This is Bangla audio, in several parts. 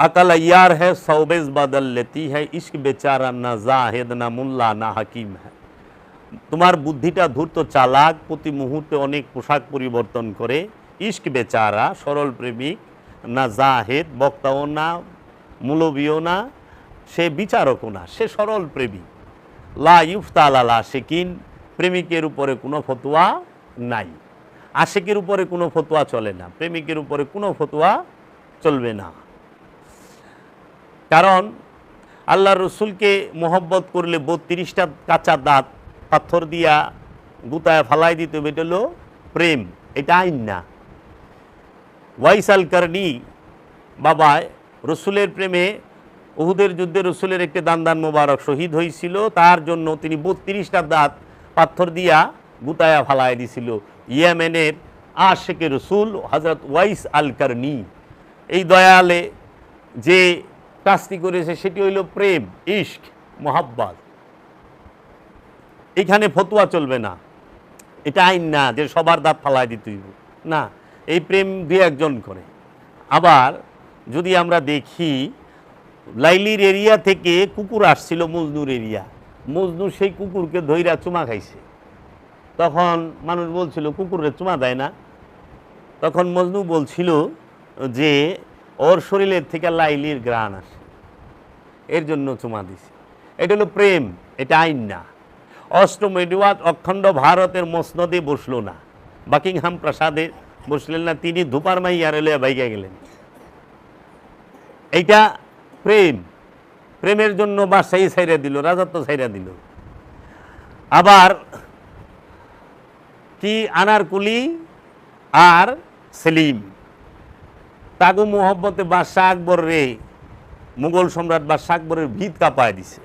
अकल यार है सौबेज बदल लेती है इश्क बेचारा ना जाहेद ना मुल्ला না হাকিম है তোমার বুদ্ধিটা ধূর্ত চালাক প্রতি মুহূর্তে অনেক পোশাক পরিবর্তন করে ইস্ক বেচারা সরল প্রেমিক না জাহেদ বক্তাও না মূলবীও না সে বিচারকও না সে সরল প্রেমিক লা ইফতাল আলা আশেকিন প্রেমিকের উপরে কোনো ফতোয়া নাই আশেকের উপরে কোনো ফতোয়া চলে না প্রেমিকের উপরে কোনো ফতোয়া চলবে না কারণ আল্লাহ রসুলকে মোহব্বত করলে বত্রিশটা কাঁচা দাঁত, পাথর দিয়া গুতায় ফালাই দিতে এটা হলো প্রেম, এটা আইন না। ওয়াইসাল কারণি বাবা রসুলের প্রেমে, উহুদের যুদ্ধে রসুলের একটি দান মোবারক শহীদ হয়েছিল, তার জন্য তিনি বত্রিশটা দাঁত, পাথর দিয়া গুতায়া ফালাই দিছিল। ইয়েমেনের আশেকে রসুল হজরত ওয়াইস আল কারনি এই দয়ালে যে কাজটি করেছে, সেটি হইল প্রেম, ইশক, মোহাব্বত। এখানে ফতুয়া চলবে না। এটা আইন না যে সবার দাঁত ফালাই দিতে না, এই প্রেম দু একজন করে। আবার যদি আমরা দেখি, লাইলির এরিয়া থেকে কুকুর আসছিল, মজনুর এরিয়া। মজনু সেই কুকুরকে ধৈরা চুমা খাইছে। তখন মানুষ বলছিল কুকুরের চুমা দেয় না। তখন মজনু বলছিল যে ওর শরীরের থেকে লাইলির গ্রাণ আসে। এর জন্য চুমা দিছে। এটা হলো প্রেম, এটা আইন না। অষ্টম এডওয়ার্ড অখণ্ড ভারতের মসনদে বসল না। বাকিংহাম প্রাসাদে বসলেন না, তিনি ধুপার মাইয়ার এলে বাইকে গেলেন। এইটা প্রেম। প্রেমের জন্য বাসাই ছাইরা দিল, রাজত্ব ছাইরা দিল। আবার কি আনারকুলি আর সেলিম। তাগু মোহব্বতে বাদশাহ আকবর রে, মুঘল সম্রাট বাদশাহ আকবরের ভিত কাঁপায় দিছে।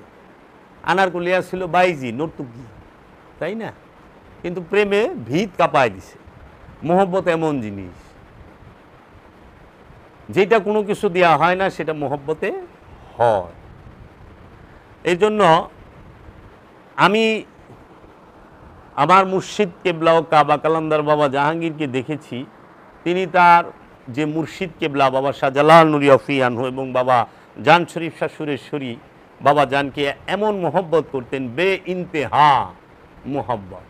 আনারকুলিয়া ছিল বাইজি, নর্তুকি, তাই না? কিন্তু প্রেমে ভিত কাঁপায় দিছে। মোহব্বত এমন জিনিস। যেটা কোনো কিছু দেওয়া হয় না, সেটা মোহব্বতে হয়। এই জন্য আমি আমার মুর্শিদ কেবলা ও কাবা কালান্দার বাবা জাহাঙ্গীরকে দেখেছি। তিনি তার যে মুর্শিদ কেবলা, বাবা শাহজালাল নুরি অফিয়ানহু এবং বাবা জান শরীফ শাহ সুরেশ্বরী, বাবা জানকে এমন মোহব্বত করতেন বে ইন্তেহা মোহব্বত।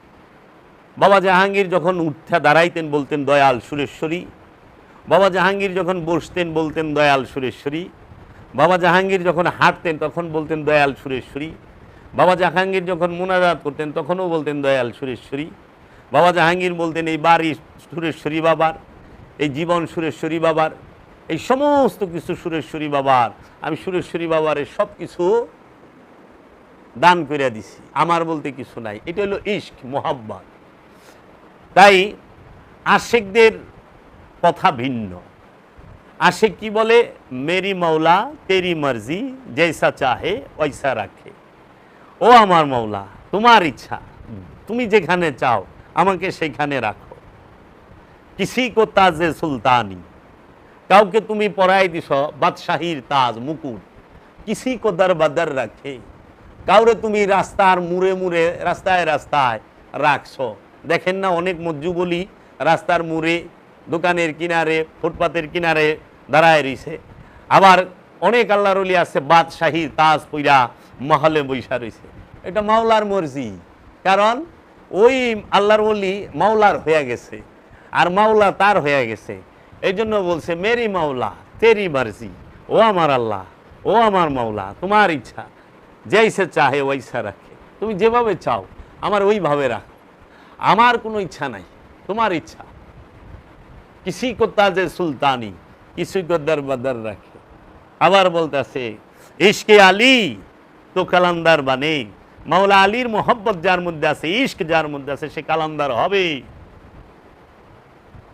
বাবা জাহাঙ্গীর যখন উঠা দাঁড়াইতেন বলতেন, দয়াল সুরেশ্বরী। বাবা জাহাঙ্গীর যখন বসতেন বলতেন, দয়াল সুরেশ্বরী। বাবা জাহাঙ্গীর যখন হাঁটতেন তখন বলতেন, দয়াল সুরেশ্বরী। বাবা জাহাঙ্গীর যখন মোনাজাত করতেন তখনও বলতেন, দয়াল সুরেশ্বরী। বাবা জাহাঙ্গীর বলতেন, এই বাড়ি সুরেশ্বরী বাবার। এই জীবন সুরেশ্বরী বাবার, এই সমস্ত কিছু সুরেশ্বরী বাবার, আমি সুরেশ্বরী বাবার এই সব কিছু দান করে দিছি। আমার বলতে কিছু নাই। এটা হলো ইশক, মোহাব্বত। তাই আশেকদের কথা ভিন্ন। আশেক কি বলে? মেরি মৌলা তেরি মর্জি জৈসা চাহে, ওইসা রাখে। ও আমার মৌলা তোমার ইচ্ছা। তুমি যেখানে চাও, আমাকে সেখানে রাখো। কিসি কো তাজে সুলতানি? কাউকে তুমি পরাই দিছ, বাদশাহীর তাজ, মুকুট। কিসি কো দর বদর রাখে? কাউরে তুমি রাস্তার মুড়ে মুড়ে, রাস্তায় রাস্তায় রাখছ। দেখেন না, অনেক মজ্জু বলি রাস্তার মুড়ে, দোকানের কিনারে, ফুটপাতের কিনারে দাঁড়ায় রইছে। আবার অনেক আল্লাহর অলি আছে, বাদশাহীর তাজ পইরা মহলে বৈশা রইছে। এটা মাওলার মর্জি। কারণ ওই আল্লাহর অলি মাওলার হয়ে গেছে। আর মাওলা তার হয়ে গেছে। এই জন্য বলছে, মেরি মাওলা, তেরি মার্জি, ও আমার আল্লাহ, ও আমার মাওলা, তোমার ইচ্ছা যেইসে চাহে ওইসা রাখে। তুমি যেভাবে চাও, আমার ওইভাবে রাখো। আমার কোনো ইচ্ছা নাই, তোমার ইচ্ছা। কিসি কো তাজে সুলতানি, কিসি কো দর বদর রাখে। আবার বলতেছে, ইশকে আলী, তো কালান্দার বানে। মাওলা আলীর মোহব্বত যার মধ্যে আছে, ইশক যার মধ্যে আছে, সে কালান্দার হবে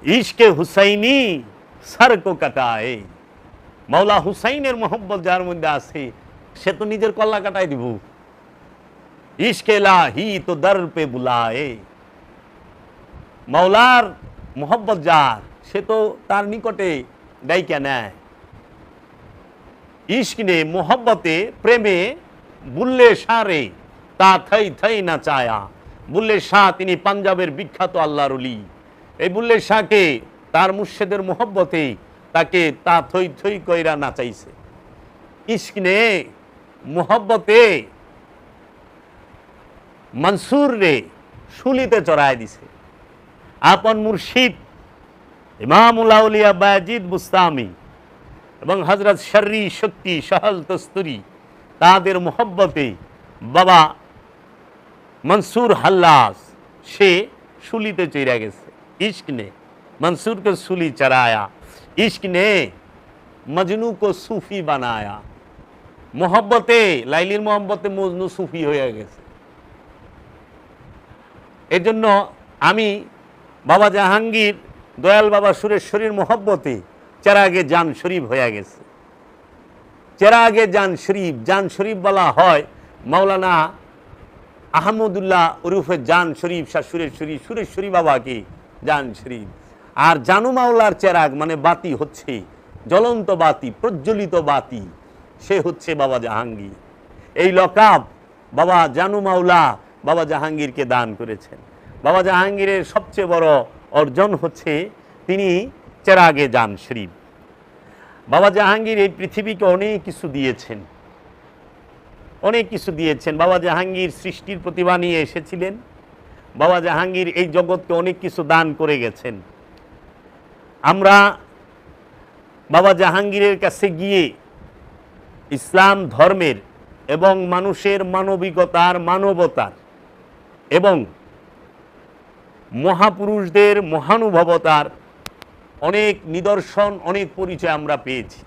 ইশকে হুসাইনি, সর কো কাটায়। মাওলা হুসাইনের মোহব্বত যার মধ্যে আছে, সে তো নিজের কল্লা কাটাই দিব। ইশকে লাহি তো দর পে বুলায়। মাওলার মোহব্বত যার, সে তো তার নিকটে ডাইকা নেয় ইশকিনে মোহব্বতে, প্রেমে বুল্লে সারে তা থাই থাই না চায়া। বুল্লে শাহ তিনি পাঞ্জাবের বিখ্যাত আল্লাহর অলি এই বুল্লে শাহকে তার মুর্শেদের মোহব্বতেই তাকে তা থই থই কইরা নাচাইছে। ইস্কনে মোহব্বতে মনসুর রে শুলিতে চড়াই দিছে। আপন মুর্শিদ ইমামুলাউলিয়া বায়াজিদ বুস্তামি এবং হজরত শর্রি শক্তি সহল তস্তুরি তাদের মোহব্বতে বাবা মনসুর হাল্লাস সে শুলিতে চেরা গেছে। इश्क ने मंसूर को सूली चढ़ाया। इश्क ने मजनू को सूफी बनाया। মোহব্বতে লাইলির মোহব্বতে মজনু সুফি হয়ে গেছে এজন্য আমি বাবা জাহাঙ্গীর দয়াল বাবা সুরেশ্বরীর মোহব্বতে চেরাগে জান শরীফ হয়ে গেছে চেরাগে জান শরীফ জান শরীফ বলা হয় মাওলানা আহমদুল্লাহ ওরুফে জান শরীফ শাহ সুরেশ্বরী সুরেশ্বরী বাবাকে জান শরীফ আর জানু মাওলার চেরাগ মানে বাতি হচ্ছে, জ্বলন্ত বাতি, প্রজ্বলিত বাতি। সে হচ্ছে বাবা জাহাঙ্গীর। এই লকাব বাবা জানু মাওলা বাবা জাহাঙ্গীরকে দান করেছেন। বাবা জাহাঙ্গীরের সবচেয়ে বড় অর্জন হচ্ছে তিনি চেরাগে যান শরীফ বাবা জাহাঙ্গীর এই পৃথিবীকে অনেক কিছু দিয়েছেন। অনেক কিছু দিয়েছেন। বাবা জাহাঙ্গীর সৃষ্টির প্রতিভা নিয়ে এসেছিলেন। বাবা জাহাঙ্গীর এই জগৎকে অনেক কিছু দান করে গেছেন। আমরা বাবা জাহাঙ্গীরের কাছে গিয়ে ইসলাম ধর্মের এবং মানুষের মানবিকতার মানবতার এবং মহাপুরুষদের মহানুভবতার অনেক নিদর্শন, অনেক পরিচয় আমরা পেয়েছি।